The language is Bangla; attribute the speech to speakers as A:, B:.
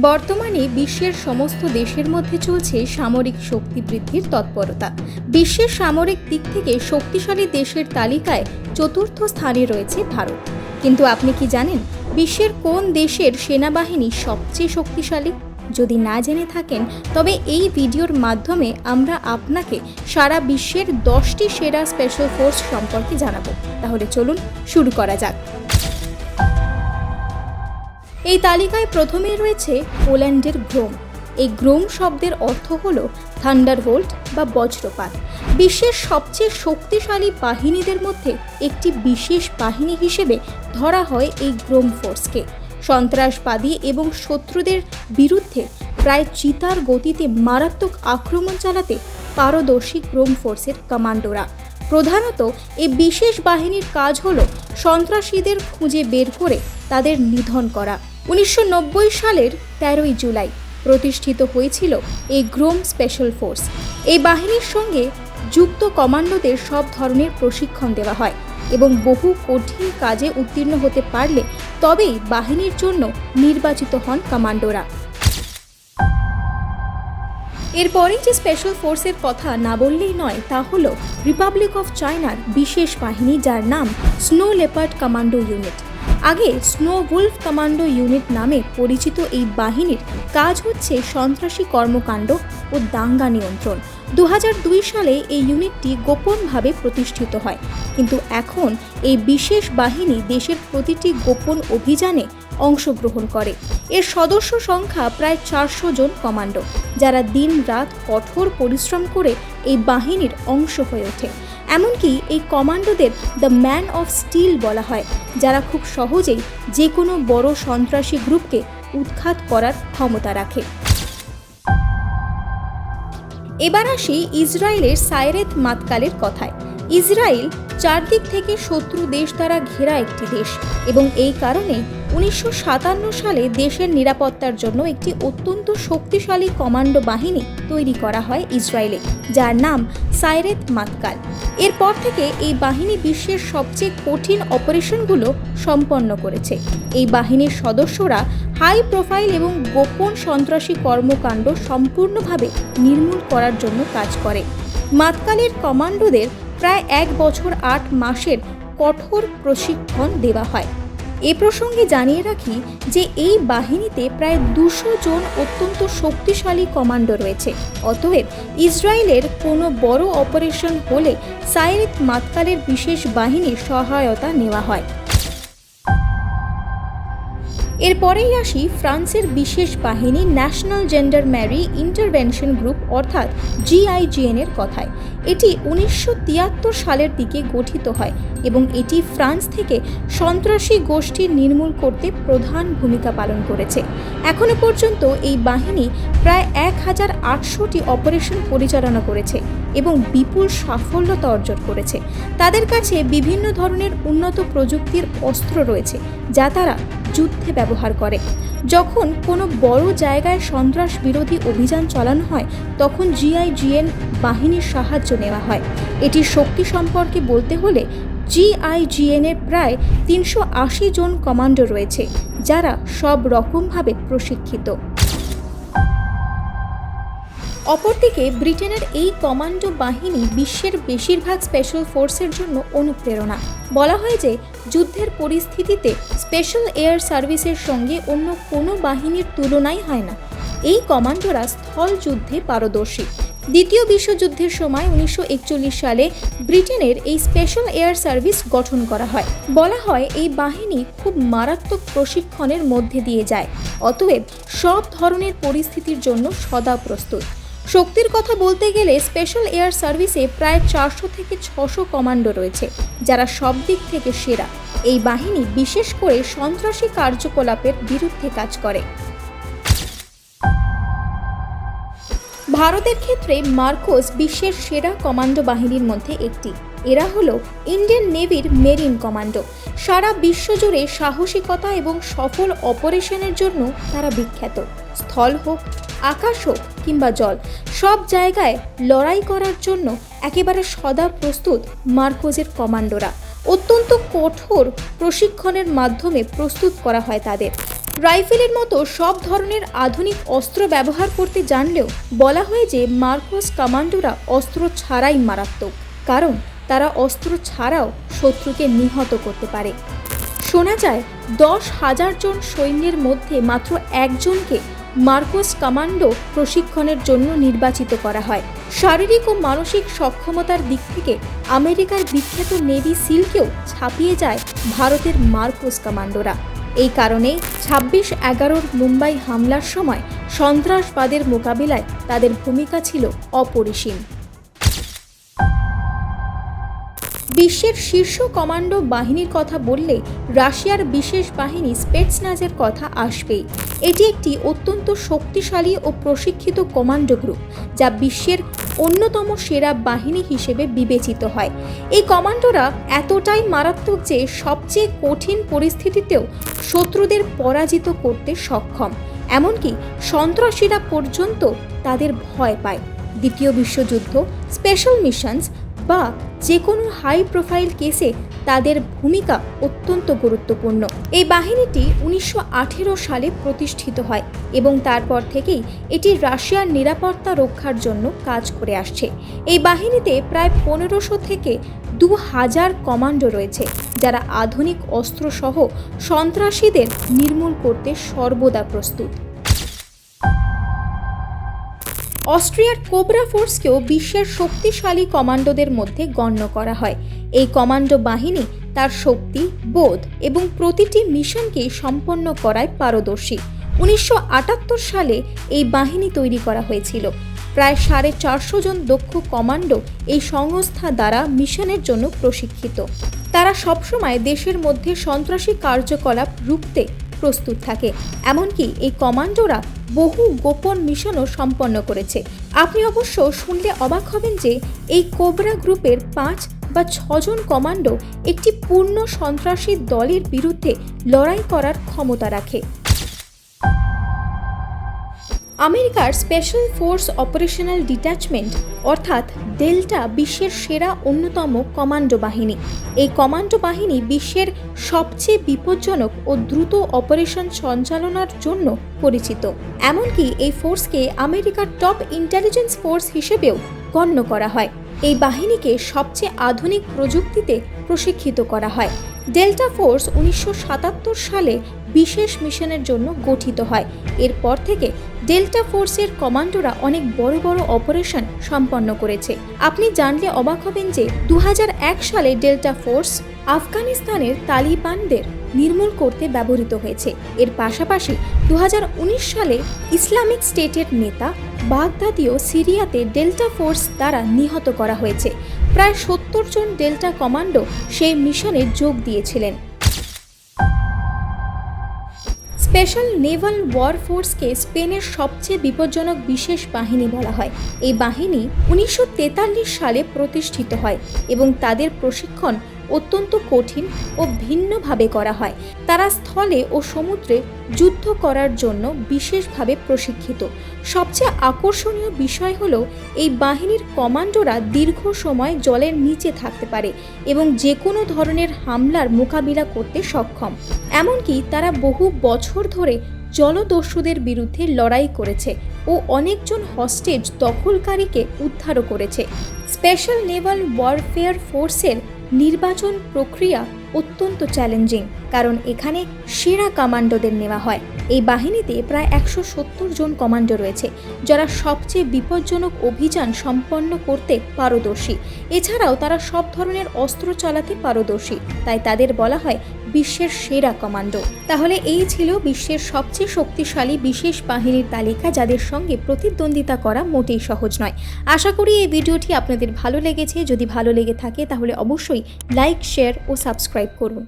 A: বর্তমানে বিশ্বের সমস্ত দেশের মধ্যে চলছে সামরিক শক্তি বৃদ্ধির তৎপরতা। বিশ্বের সামরিক দিক থেকে শক্তিশালী দেশের তালিকায় চতুর্থ স্থানে রয়েছে ভারত। কিন্তু আপনি কি জানেন বিশ্বের কোন দেশের সেনাবাহিনী সবচেয়ে শক্তিশালী? যদি না জেনে থাকেন, তবে এই ভিডিওর মাধ্যমে আমরা আপনাকে সারা বিশ্বের দশটি সেরা স্পেশাল ফোর্স সম্পর্কে জানাব। তাহলে চলুন শুরু করা যাক। এই তালিকায় প্রথমে রয়েছে পোল্যান্ডের গ্রোম। এই গ্রোম শব্দের অর্থ হল থান্ডারবোল্ট বা বজ্রপাত। বিশ্বের সবচেয়ে শক্তিশালী বাহিনীদের মধ্যে একটি বিশেষ বাহিনী হিসেবে ধরা হয় এই গ্রোম ফোর্সকে। সন্ত্রাসবাদী এবং শত্রুদের বিরুদ্ধে প্রায় চিতার গতিতে মারাত্মক আক্রমণ চালাতে পারদর্শী গ্রোম ফোর্সের কমান্ডোরা। প্রধানত এই বিশেষ বাহিনীর কাজ হল সন্ত্রাসীদের খুঁজে বের করে তাদের নিধন করা। উনিশশো নব্বই সালের তেরোই জুলাই প্রতিষ্ঠিত হয়েছিল এই গ্রোম স্পেশাল ফোর্স। এই বাহিনীর সঙ্গে যুক্ত কমান্ডোদের সব ধরনের প্রশিক্ষণ দেওয়া হয় এবং বহু কঠিন কাজে উত্তীর্ণ হতে পারলে তবেই বাহিনীর জন্য নির্বাচিত হন কমান্ডোরা। এরপরে যে স্পেশাল ফোর্সের কথা না বললেই নয়, তা হল রিপাবলিক অফ চায়নার বিশেষ বাহিনী যার নাম স্নো লেপার্ড কমান্ডো ইউনিট আগে স্নো উলফ কমান্ডো ইউনিট নামে পরিচিত এই বাহিনীর কাজ হচ্ছে সন্ত্রাসী কর্মকাণ্ড ও দাঙ্গা নিয়ন্ত্রণ। দু হাজার দুই সালে এই ইউনিটটি গোপনভাবে প্রতিষ্ঠিত হয়। কিন্তু এখন এই বিশেষ বাহিনী দেশের প্রতিটি গোপন অভিযানে অংশগ্রহণ করে। এর সদস্য সংখ্যা প্রায় চারশো জন কমান্ডো, যারা দিন রাত কঠোর পরিশ্রম করে এই বাহিনীর অংশ হয়ে ওঠে। এমনকি এই কমান্ডোদের দ্য ম্যান অফ স্টিল বলা হয়, যারা খুব সহজেই যে কোনো বড় সন্ত্রাসী গ্রুপকে উৎখাত করার ক্ষমতা রাখে। এবার আসি ইসরায়েলের সাইরেত মাতকালের কথায়। ইসরায়েল চারদিক থেকে শত্রু দেশ দ্বারা ঘেরা একটি দেশ এবং এই কারণে উনিশশো সাতান্ন সালে দেশের নিরাপত্তার জন্য একটি অত্যন্ত শক্তিশালী কমান্ডো বাহিনী তৈরি করা হয় ইসরায়েলে, যার নাম সাইরেত মাতকাল। এরপর থেকে এই বাহিনী বিশ্বের সবচেয়ে কঠিন অপারেশনগুলো সম্পন্ন করেছে। এই বাহিনীর সদস্যরা হাই প্রোফাইল এবং গোপন সন্ত্রাসী কর্মকাণ্ড সম্পূর্ণভাবে নির্মূল করার জন্য কাজ করে। মাতকালের কমান্ডোদের প্রায় এক বছর আট মাসের কঠোর প্রশিক্ষণ দেওয়া হয়। এ প্রসঙ্গে জানিয়ে রাখি যে এই বাহিনীতে প্রায় দুশো জন অত্যন্ত শক্তিশালী কমান্ডো রয়েছে। অতএব ইসরায়েলের কোনো বড় অপারেশন হলে সাইরিত মাতকালের বিশেষ বাহিনীর সহায়তা নেওয়া হয়। এরপরেই আসি ফ্রান্সের বিশেষ বাহিনী national gendarmerie intervention group, অর্থাৎ জিআইজিএন এর কথায়। এটি উনিশশো তিয়াত্তর সালের দিকে গঠিত হয় এবং এটি ফ্রান্স থেকে সন্ত্রাসী গোষ্ঠী নির্মূল করতে প্রধান ভূমিকা পালন করেছে। এখনও পর্যন্ত এই বাহিনী প্রায় এক হাজার আটশোটি অপারেশন পরিচালনা করেছে এবং বিপুল সাফল্যতা অর্জন করেছে। তাদের কাছে বিভিন্ন ধরনের উন্নত প্রযুক্তির অস্ত্র রয়েছে, যা তারা যুদ্ধে ব্যবহার করে। যখন কোনো বড় জায়গায় সন্ত্রাস বিরোধী অভিযান চালানো হয়, তখন জিআইজিএন বাহিনীর সাহায্য নেওয়া হয়। এটির শক্তি সম্পর্কে বলতে হলে জিআইজিএন এর প্রায় তিনশো আশি জন কমান্ডো রয়েছে, যারা সব রকমভাবে প্রশিক্ষিত। অপরদিকে ব্রিটেনের এই কমান্ডো বাহিনী বিশ্বের বেশিরভাগ স্পেশাল ফোর্সের জন্য অনুপ্রেরণা। বলা হয় যে, যুদ্ধের পরিস্থিতিতে স্পেশাল এয়ার সার্ভিসের সঙ্গে অন্য কোনো বাহিনীর তুলনাই হয় না। এই কমান্ডোরা স্থল যুদ্ধে পারদর্শী। দ্বিতীয় বিশ্বযুদ্ধের সময় উনিশশো একচল্লিশ সালে ব্রিটেনের এই স্পেশাল এয়ার সার্ভিস গঠন করা হয়। বলা হয় এই বাহিনী খুব মারাত্মক প্রশিক্ষণের মধ্যে দিয়ে যায়। অতএব সব ধরনের পরিস্থিতির জন্য সদা প্রস্তুত। শক্তির কথা বলতে গেলে স্পেশাল এয়ার সার্ভিসে প্রায় চারশো থেকে ছশো কমান্ডো রয়েছে, যারা সব দিক থেকে সেরা। এই বাহিনী বিশেষ করে সন্ত্রাসী কার্যকলাপের বিরুদ্ধে কাজ করে। ভারতের ক্ষেত্রে মার্কোস বিশ্বের সেরা কমান্ডো বাহিনীর মধ্যে একটি। এরা হলো ইন্ডিয়ান নেভির মেরিন কমান্ডো। সারা বিশ্বজুড়ে সাহসিকতা এবং সফল অপারেশনের জন্য তারা বিখ্যাত। স্থল হোক আকাশ হোক কিংবা জল, সব জায়গায় লড়াই করার জন্য একেবারে সদা প্রস্তুত মার্কোজের কমান্ডোরা। অত্যন্ত কঠোর প্রশিক্ষণের মাধ্যমে প্রস্তুত করা হয় তাদের। রাইফেলের মতো সব ধরনের আধুনিক অস্ত্র ব্যবহার করতে জানলেও বলা হয় যে মার্কোস কমান্ডোরা অস্ত্র ছাড়াই মারাত্মক, কারণ তারা অস্ত্র ছাড়াও শত্রুকে নিহত করতে পারে। শোনা যায়, দশ হাজার জন সৈন্যের মধ্যে মাত্র একজনকে মার্কোস কমান্ডো প্রশিক্ষণের জন্য নির্বাচিত করা হয়। শারীরিক ও মানসিক সক্ষমতার দিক থেকে আমেরিকার বিখ্যাত নেভি সিলকেও ছাপিয়ে যায় ভারতের মার্কোস কমান্ডোরা। এই কারণে ছাব্বিশ এগারোর মুম্বাই হামলার সময় সন্ত্রাসবাদের মোকাবিলায় তাদের ভূমিকা ছিল অপরিসীম। বিশ্বের শীর্ষ কমান্ডো বাহিনীর কথা বললে রাশিয়ার বিশেষ বাহিনী স্পেটসনাজের কথা আসবেই এটি একটি অত্যন্ত শক্তিশালী ও প্রশিক্ষিত কমান্ডো গ্রুপ, যা বিশ্বের অন্যতম সেরা বাহিনী হিসেবে বিবেচিত হয়। এই কমান্ডোরা এতটাই মারাত্মক যে সবচেয়ে কঠিন পরিস্থিতিতেও শত্রুদের পরাজিত করতে সক্ষম। এমনকি সন্ত্রাসীরা পর্যন্ত তাদের ভয় পায়। দ্বিতীয় বিশ্বযুদ্ধ স্পেশাল মিশনস বা যে কোনো হাই প্রোফাইল কেসে তাদের ভূমিকা অত্যন্ত গুরুত্বপূর্ণ। এই বাহিনীটি উনিশশো আঠেরো সালে প্রতিষ্ঠিত হয় এবং তারপর থেকেই এটি রাশিয়ার নিরাপত্তা রক্ষার জন্য কাজ করে আসছে। এই বাহিনীতে প্রায় পনেরোশো থেকে দু হাজার কমান্ডো রয়েছে, যারা আধুনিক অস্ত্রসহ সন্ত্রাসীদের নির্মূল করতে সর্বদা প্রস্তুত। অস্ট্রিয়ার কোবরা ফোর্সকেও বিশ্বের শক্তিশালী কমান্ডোদের মধ্যে গণ্য করা হয়। এই কমান্ডো বাহিনী তার শক্তি, বোধ এবং প্রতিটি মিশনকে সম্পন্ন করায় পারদর্শী। উনিশশো আটাত্তর সালে এই বাহিনী তৈরি করা হয়েছিল। প্রায় সাড়ে চারশো জন দক্ষ কমান্ডো এই সংস্থা দ্বারা মিশনের জন্য প্রশিক্ষিত। তারা সবসময় দেশের মধ্যে সন্ত্রাসী কার্যকলাপ রুখতে প্রস্তুত থাকে। এমনকি এই কমান্ডোরা বহু গোপন মিশনও সম্পন্ন করেছে। আপনি অবশ্য শুনলে অবাক হবেন যে এই কোবরা গ্রুপের পাঁচ বা ছজন কমান্ডো একটি পূর্ণ সন্ত্রাসী দলের বিরুদ্ধে লড়াই করার ক্ষমতা রাখে। আমেরিকার স্পেশাল ফোর্স অপারেশনাল ডিট্যাচমেন্ট অর্থাৎ ডেল্টা বিশ্বের সেরা অন্যতম কমান্ডো বাহিনী। এই কমান্ডো বাহিনী বিশ্বের সবচেয়ে বিপজ্জনক ও দ্রুত অপারেশন সঞ্চালনার জন্য পরিচিত। এমনকি এই ফোর্সকে আমেরিকার টপ ইন্টেলিজেন্স ফোর্স হিসেবেও গণ্য করা হয়। এই বাহিনীকে সবচেয়ে আধুনিক প্রযুক্তিতে প্রশিক্ষিত করা হয়। ডেল্টা ফোর্স উনিশশো সাতাত্তর সালে বিশেষ মিশনের জন্য গঠিত হয়। এরপর থেকে ডেল্টা ফোর্সের কমান্ডোরা অনেক বড় বড় অপারেশন সম্পন্ন করেছে। আপনি জানলে অবাক হবেন যে দু হাজার এক সালে ডেল্টা ফোর্স আফগানিস্তানের তালিবানদের নির্মূল করতে ব্যবহৃত হয়েছে। এর পাশাপাশি দু হাজার উনিশ সালে ইসলামিক স্টেটের নেতা বাগদাদিও সিরিয়াতে ডেল্টা ফোর্স দ্বারা নিহত করা হয়েছে। প্রায় সত্তর জন ডেল্টা কমান্ডো সেই মিশনে যোগ দিয়েছিলেন। স্পেশাল নেভাল ওয়ার ফোর্সকে স্পেনের সবচেয়ে বিপজ্জনক বিশেষ বাহিনী বলা হয়। এই বাহিনী উনিশশো তেতাল্লিশ সালে প্রতিষ্ঠিত হয় এবং তাদের প্রশিক্ষণ অত্যন্ত কঠিন ও ভিন্নভাবে করা হয়। তারা স্থলে ও সমুদ্রে যুদ্ধ করার জন্য বিশেষভাবে প্রশিক্ষিত। সবচেয়ে আকর্ষণীয় বিষয় হলো এই বাহিনীর কমান্ডোরা দীর্ঘ সময় জলের নিচে থাকতে পারে এবং যে কোনো ধরনের হামলার মোকাবিলা করতে সক্ষম। এমনকি তারা বহু বছর ধরে জলদস্যুদের বিরুদ্ধে লড়াই করেছে ও অনেকজন হস্টেজ দখলকারীকে উদ্ধারও করেছে। স্পেশাল নেভাল ওয়ারফেয়ার ফোর্সের নির্বাচন প্রক্রিয়া অত্যন্ত চ্যালেঞ্জিং কারণ এখানে সেরা কমান্ডোদের নেওয়া হয়। এই বাহিনীতে প্রায় একশো সত্তর জন কমান্ডো রয়েছে, যারা সবচেয়ে বিপজ্জনক অভিযান সম্পন্ন করতে পারদর্শী। এছাড়াও তারা সব ধরনের অস্ত্র চালাতে পারদর্শী, তাই তাদের বলা হয় বিশ্বের সেরা কমান্ডো। তাহলে এই ছিল বিশ্বের সবচেয়ে শক্তিশালী বিশেষ বাহিনীর তালিকা যাদের সঙ্গে প্রতিদ্বন্দ্বিতা করা মোটেই সহজ নয়। আশা করি এই ভিডিওটি আপনাদের ভালো লেগেছে। যদি ভালো লেগে থাকে তাহলে অবশ্যই লাইক, শেয়ার ও সাবস্ক্রাইব করুন।